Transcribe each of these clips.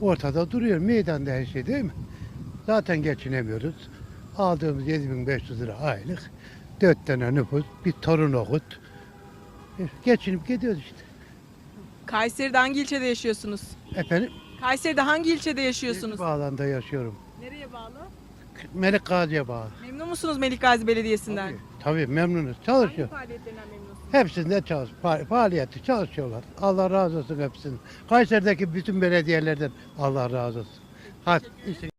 ortada duruyor. Meydanda her şey değil mi? Zaten geçinemiyoruz. Aldığımız 7500 lira aylık. Dört tane nüfus, bir torun okut. E, Geçinip gidiyoruz işte. Kayseri'de hangi ilçede yaşıyorsunuz? Efendim, Kayseri'de hangi ilçede yaşıyorsunuz? bağlanda yaşıyorum. Nereye bağlı? Melik Gazi'ye bağlı. Memnun musunuz Melik Gazi Belediyesi'nden? Tabii, tabii memnunuz. Hangi Çalışıyor. faaliyetlerinden memnunsunuz? Hepsinde çalış, fa- faaliyeti çalışıyorlar. Allah razı olsun hepsinin. Kayseri'deki bütün belediyelerden Allah razı olsun. Hadi işte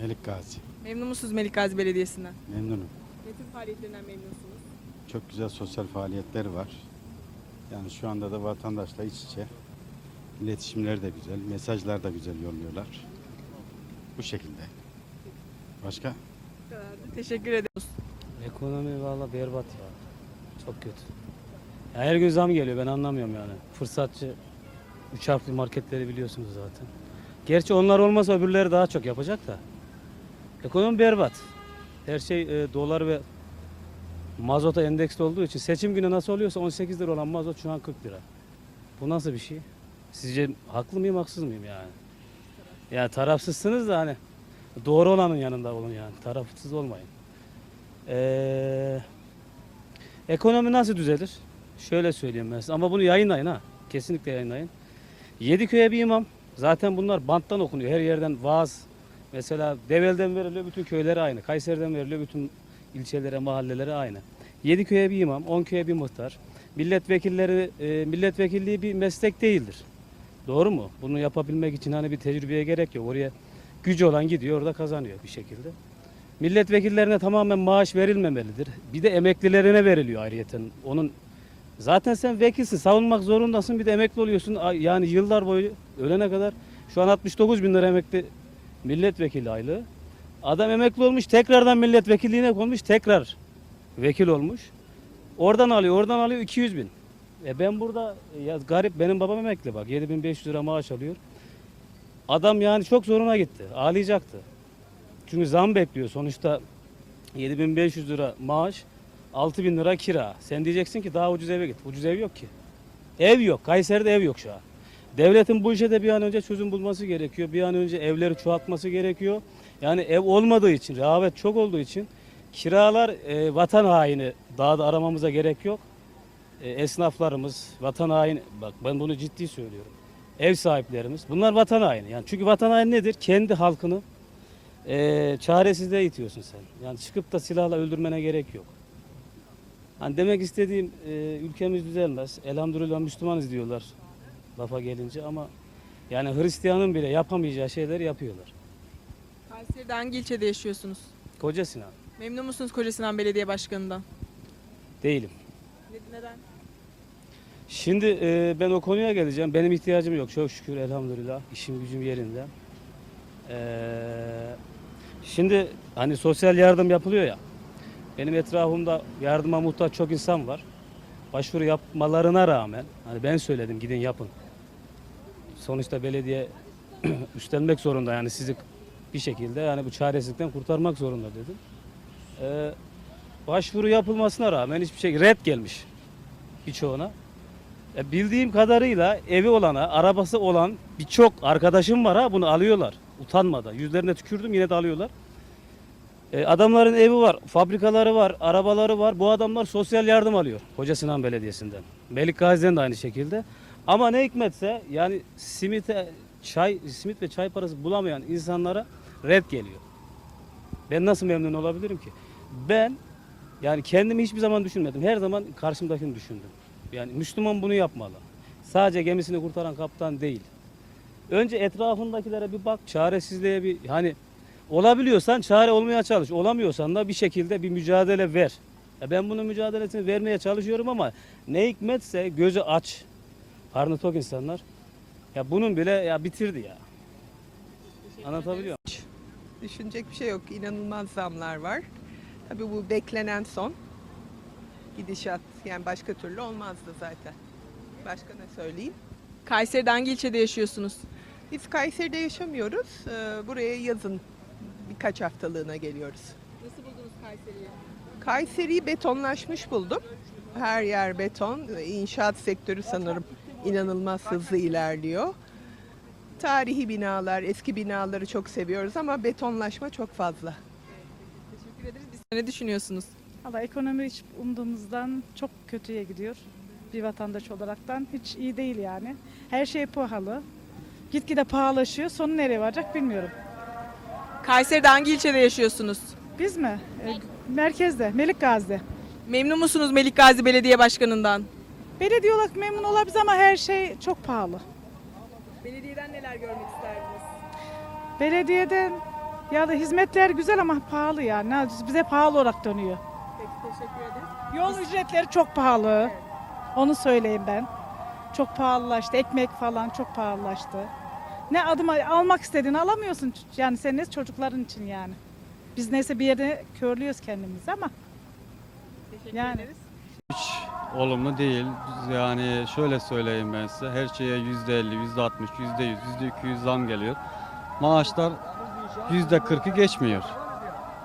Melik Gazi. Memnun musunuz Melik Gazi Belediyesi'nden? Memnunum. Ne tür faaliyetlerinden memnunsunuz? Çok güzel sosyal faaliyetleri var. Yani şu anda da vatandaşla iç içe. İletişimler de güzel, mesajlar da güzel yolluyorlar. Bu şekilde. Başka? Bu kadardı. Teşekkür ediyoruz. Ekonomi valla berbat ya. Çok kötü. Her gün zam geliyor ben anlamıyorum yani. Fırsatçı üç harfli marketleri biliyorsunuz zaten. Gerçi onlar olmasa öbürleri daha çok yapacak da. Ekonomi berbat. Her şey e, dolar ve mazota endeksli olduğu için seçim günü nasıl oluyorsa 18 lira olan mazot şu an 40 lira. Bu nasıl bir şey? Sizce haklı mıyım haksız mıyım yani? Ya tarafsızsınız da hani doğru olanın yanında olun yani. Tarafsız olmayın. Ee, ekonomi nasıl düzelir? Şöyle söyleyeyim ben size. Ama bunu yayınlayın ha. Kesinlikle yayınlayın. Yediköy'e bir imam. Zaten bunlar banttan okunuyor. Her yerden vaaz. Mesela Devel'den veriliyor bütün köylere aynı. Kayseri'den veriliyor bütün ilçelere, mahallelere aynı. Yediköy'e bir imam, on köye bir muhtar. Milletvekilleri, e, milletvekilliği bir meslek değildir. Doğru mu? Bunu yapabilmek için hani bir tecrübeye gerek yok. Oraya gücü olan gidiyor orada kazanıyor bir şekilde. Milletvekillerine tamamen maaş verilmemelidir. Bir de emeklilerine veriliyor ayrıyeten. Onun zaten sen vekilsin, savunmak zorundasın. Bir de emekli oluyorsun. Yani yıllar boyu ölene kadar şu an 69 bin lira emekli milletvekili aylığı. Adam emekli olmuş, tekrardan milletvekilliğine konmuş, tekrar vekil olmuş. Oradan alıyor, oradan alıyor 200 bin. E ben burada ya garip benim babam emekli bak 7500 lira maaş alıyor. Adam yani çok zoruna gitti. Ağlayacaktı. Çünkü zam bekliyor. Sonuçta 7500 lira maaş, 6000 lira kira. Sen diyeceksin ki daha ucuz eve git. Ucuz ev yok ki. Ev yok. Kayseri'de ev yok şu an. Devletin bu işe de bir an önce çözüm bulması gerekiyor. Bir an önce evleri çoğaltması gerekiyor. Yani ev olmadığı için, rehavet çok olduğu için kiralar e, vatan haini daha da aramamıza gerek yok. E, esnaflarımız, vatan haini, bak ben bunu ciddi söylüyorum. Ev sahiplerimiz, bunlar vatan haini. Yani çünkü vatan haini nedir? Kendi halkını e, çaresizliğe itiyorsun sen. Yani çıkıp da silahla öldürmene gerek yok. Hani demek istediğim e, ülkemiz düzelmez. Elhamdülillah Müslümanız diyorlar lafa gelince ama yani Hristiyanın bile yapamayacağı şeyleri yapıyorlar. Kayseri'de hangi ilçede yaşıyorsunuz? Koca Sinan Memnun musunuz Koca Sinan Belediye Başkanı'ndan? değilim. Neden? Şimdi e, ben o konuya geleceğim. Benim ihtiyacım yok çok şükür elhamdülillah. İşim gücüm yerinde. E, şimdi hani sosyal yardım yapılıyor ya. Benim etrafımda yardıma muhtaç çok insan var. Başvuru yapmalarına rağmen hani ben söyledim gidin yapın. Sonuçta belediye üstlenmek zorunda yani sizi bir şekilde yani bu çaresizlikten kurtarmak zorunda dedim. E, başvuru yapılmasına rağmen hiçbir şey red gelmiş birçoğuna. Ya bildiğim kadarıyla evi olana, arabası olan birçok arkadaşım var ha bunu alıyorlar. Utanmadan. Yüzlerine tükürdüm yine de alıyorlar. E, adamların evi var, fabrikaları var, arabaları var. Bu adamlar sosyal yardım alıyor Koca Sinan Belediyesi'nden. Melik Gazi'den de aynı şekilde. Ama ne hikmetse yani simite, çay, simit ve çay parası bulamayan insanlara red geliyor. Ben nasıl memnun olabilirim ki? Ben yani kendimi hiçbir zaman düşünmedim. Her zaman karşımdakini düşündüm. Yani Müslüman bunu yapmalı. Sadece gemisini kurtaran kaptan değil. Önce etrafındakilere bir bak, çaresizliğe bir hani olabiliyorsan çare olmaya çalış. Olamıyorsan da bir şekilde bir mücadele ver. Ya ben bunun mücadelesini vermeye çalışıyorum ama ne hikmetse gözü aç. Karnı tok insanlar. Ya bunun bile ya bitirdi ya. Anlatabiliyor muyum? Düşünecek bir şey yok. İnanılmaz zamlar var. Tabii bu beklenen son. Gidişat yani başka türlü olmazdı zaten. Başka ne söyleyeyim? Kayseri'de hangi ilçede yaşıyorsunuz? Biz Kayseri'de yaşamıyoruz. Ee, Buraya yazın birkaç haftalığına geliyoruz. Nasıl buldunuz Kayseri'yi? Kayseri'yi betonlaşmış buldum. Her yer beton. İnşaat sektörü sanırım inanılmaz hızlı ilerliyor. Tarihi binalar, eski binaları çok seviyoruz ama betonlaşma çok fazla. Teşekkür ederiz. Biz ne düşünüyorsunuz? Valla ekonomi hiç umduğumuzdan çok kötüye gidiyor. Bir vatandaş olaraktan hiç iyi değil yani. Her şey pahalı. Gitgide pahalaşıyor. Sonu nereye varacak bilmiyorum. Kayseri'de hangi ilçede yaşıyorsunuz? Biz mi? E, merkezde, Melik Gazi'de. Memnun musunuz Melik Gazi Belediye Başkanı'ndan? Belediye olarak memnun olabiliriz ama her şey çok pahalı. Belediyeden neler görmek isterdiniz? Belediyeden ya da hizmetler güzel ama pahalı yani. Ne- Bize pahalı olarak dönüyor. Peki teşekkür ederiz. Yol ücretleri çok pahalı. Onu söyleyeyim ben. Çok pahalılaştı. Ekmek falan çok pahalılaştı. Ne adım almak istediğini alamıyorsun. Yani senin çocukların için yani. Biz neyse bir yerde körlüyoruz kendimizi ama Teşekkür Yani. ederiz. Hiç olumlu değil. Yani şöyle söyleyeyim ben size. Her şeye yüzde elli, yüzde altmış, yüzde yüz, yüzde iki yüz zam geliyor. Maaşlar yüzde kırkı geçmiyor.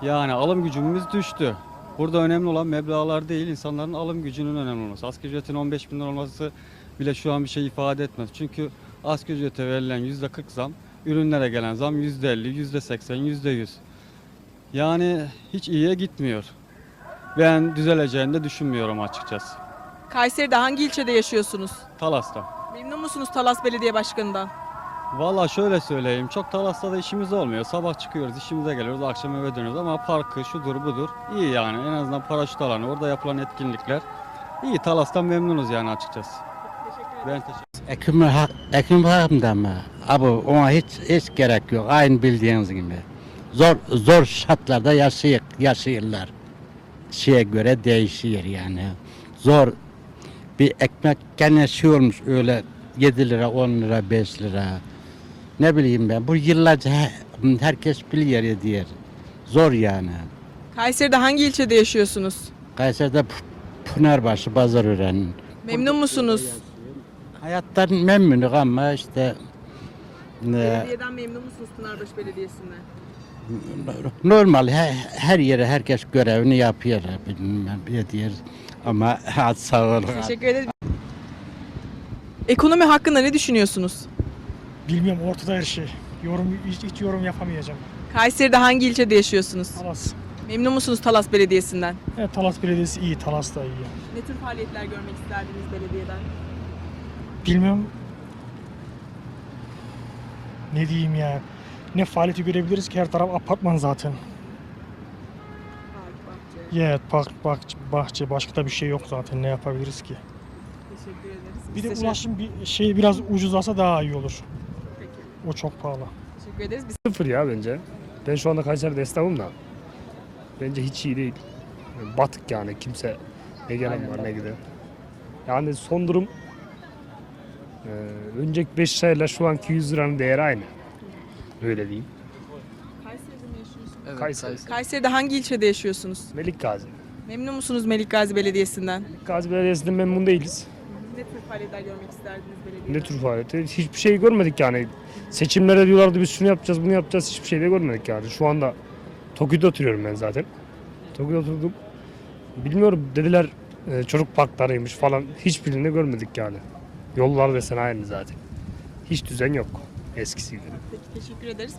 Yani alım gücümüz düştü. Burada önemli olan meblağlar değil, insanların alım gücünün önemli olması. Asgari ücretin 15 bin lira olması bile şu an bir şey ifade etmez. Çünkü asgari ücrete verilen yüzde 40 zam, ürünlere gelen zam yüzde 50, yüzde 80, yüzde 100. Yani hiç iyiye gitmiyor. Ben düzeleceğini de düşünmüyorum açıkçası. Kayseri'de hangi ilçede yaşıyorsunuz? Talas'ta. Memnun musunuz Talas Belediye Başkanı'ndan? Valla şöyle söyleyeyim. Çok Talas'ta da işimiz olmuyor. Sabah çıkıyoruz, işimize geliyoruz, akşam eve dönüyoruz. Ama parkı, şudur budur iyi yani. En azından paraşüt alanı, orada yapılan etkinlikler. iyi. Talas'tan memnunuz yani açıkçası. Ben teşekkür Ekim, ekim bakımda mı? Abi ona hiç hiç gerek yok. Aynı bildiğiniz gibi. Zor zor şartlarda yaşayık, yaşıyorlar. Şeye göre değişiyor yani. Zor bir ekmek gene şey olmuş öyle 7 lira, 10 lira, 5 lira. Ne bileyim ben. Bu yıllarca he- herkes biliyor diyor. Zor yani. Kayseri'de hangi ilçede yaşıyorsunuz? Kayseri'de P- Pınarbaşı, Pazarören. Memnun musunuz? Hayattan memnunum ama işte e, Belediyeden memnun musunuz Pınarbaşı Belediyesi'nden? normal he- her yere herkes görevini yapıyor bilmem diyor ama hadi sağ olun. Teşekkür ederiz. Ekonomi hakkında ne düşünüyorsunuz? Bilmiyorum ortada her şey. Yorum hiç, hiç yorum yapamayacağım. Kayseri'de hangi ilçede yaşıyorsunuz? Talas. Memnun musunuz Talas Belediyesi'nden? Evet Talas Belediyesi iyi, Talas da iyi. Ne tür faaliyetler görmek isterdiniz belediyeden? Bilmiyorum ne diyeyim ya. Ne faaliyeti görebiliriz ki her taraf apartman zaten. Park, bahçe. Evet park, bahçe, bahçe başka da bir şey yok zaten ne yapabiliriz ki. Teşekkür ederiz. Bir Biz de teşekkür- ulaşım bir şey biraz ucuzlasa daha iyi olur. Peki. O çok pahalı. Teşekkür ederiz. Biz Sıfır ya bence. Ben şu anda Kayseri'de esnafım da. Bence hiç iyi değil. Yani Batık yani kimse ne gelen var ne giden. Yani son durum e, önceki 5 lirayla şu anki 100 liranın değeri aynı. Öyle diyeyim. Kayseri'de mi yaşıyorsunuz? Kayseri. Kayseri'de hangi ilçede yaşıyorsunuz? Melik Gazi. Memnun musunuz Melik Gazi Belediyesi'nden? Melik Gazi Belediyesi'nden memnun değiliz. Ne tür faaliyetler görmek isterdiniz belediyeden? Ne tür faaliyeti? Hiçbir şey görmedik yani. Seçimlerde diyorlardı biz şunu yapacağız bunu yapacağız hiçbir şey de görmedik yani. Şu anda Tokyo'da oturuyorum ben zaten. Tokyo'da oturdum. Bilmiyorum dediler e, çocuk parklarıymış falan. Hiçbirini görmedik yani. Yollar desen aynı zaten. Hiç düzen yok eskisi gibi. Peki teşekkür ederiz.